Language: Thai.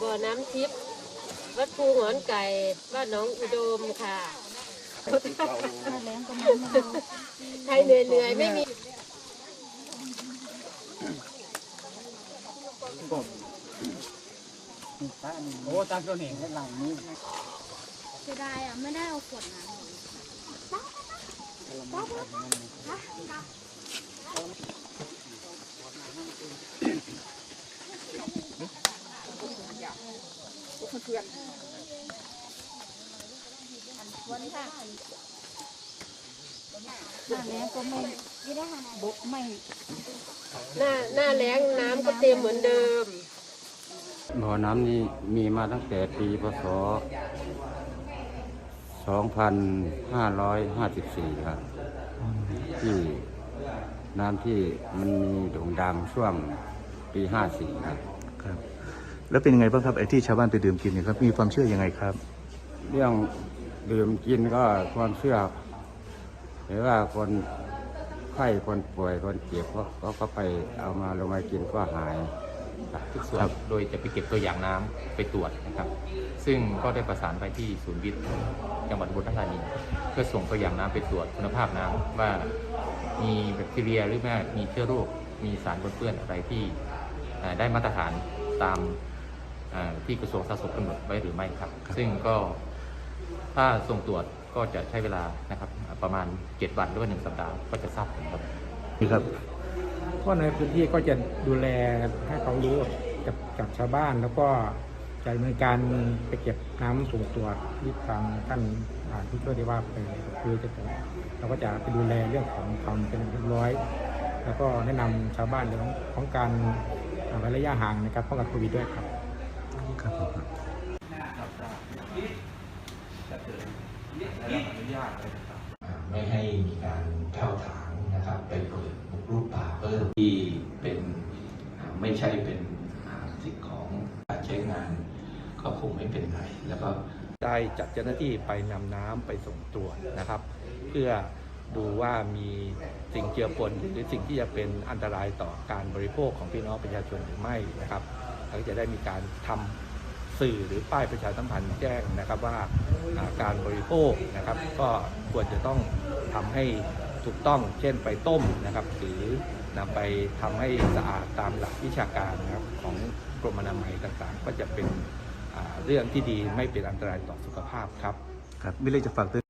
บ่อน้ำทิพย์วัดภูหอนไก่บ้านหนองอุดมค่ะ ใครเหนื่อยๆ ไม่มีโอ้ตาตัวเห็นหลังนี้เสียดายอะ ไม่ได้เอาขวดน้ำ หน้าแล้งก็ไม่บกไม่ หน้าหน้าแล้งน้ำก็เต็มเหมือนเดิม บ่อน้ำนี้มีมาตั้งแต่ปีพศ 2554 ครับ ที่น้ำที่มันมีโด่งดังช่วงปี 54 ครับ ครับ แล้วเป็นยังไงบ้างครับไอ้ที่ชาวบ้านไปดื่มกินเนี่ยครับมีความเชื่อยังไงครับ เรื่องดื่มกินก็ความเชื่อหรือว่าคนไข้คนป่วยคนเจ็บเขาเขาก็ไปเอามาลงมากินก็หาย ทุกส่วนโดยจะไปเก็บตัวอย่างน้ำไปตรวจนะครับ ซึ่งก็ได้ประสานไปที่ศูนย์วิทย์จังหวัดอุบุรีธานีเพื่อส่งตัวอย่างน้ำไปตรวจคุณภาพน้ำว่ามีแบคทีเรียหรือไม่มีเชื้อโรคมีสารปนเปื้อนอะไรที่เอ่อได้มาตรฐานตามเอ่อที่กระทรวงสาธารณสุขกำหนดไว้หรือไม่ครับซึ่งก็ ถ้าส่งตรวจก็จะใช้เวลานะครับ ประมาณ 7 วันหรือว่า1สัปดาห์ก็จะทราบผลครับ นี่ครับ ก็ในพื้นที่ก็จะดูแลให้ควารู้กับกับชาวบ้านแล้วก็จะดำเนินการไปเก็บน้ำส่งตรวจที่ทางท่านอ่าผู้ช่วยได้ว่าไปคือจะเราก็จะไปดูแลเรื่องของความเป็นเรียบร้อย แล้วก็แนะนำชาวบ้านเรื่องของการอ่าเว้ระยะห่างในการป้องกันโควิดด้วยครับครับผมไม่ให้มีการเข้าถางนะครับไปเปิด ที่เป็นไม่ใช่เป็นอาสิ่งของการใช้งาน ก็คงไม่เป็นไรแล้วก็ได้จัดเจ้าหน้าที่ไปนำน้ำไปส่งตรวจนะครับ เพื่อดูว่ามีสิ่งเจือปนหรือสิ่งที่จะเป็นอันตรายต่อการบริโภคของพี่น้องประชาชนหรือไม่นะครับแล้วก็จะได้มีการทำสื่อหรือป้ายประชาสัมพันธ์แจ้งนะครับว่าการบริโภคนะครับ ก็ควรจะต้องทำให้ ถูกต้อง เช่นไปต้มนะครับ หรือนำไปทำให้สะอาดตามหลักวิชาการนะครับของกรมอนามัยต่างๆ ก็จะเป็นเรื่องที่ดีไม่เป็นอันตรายต่อสุขภาพครับ ครับไม่เลยจะฝากเตือน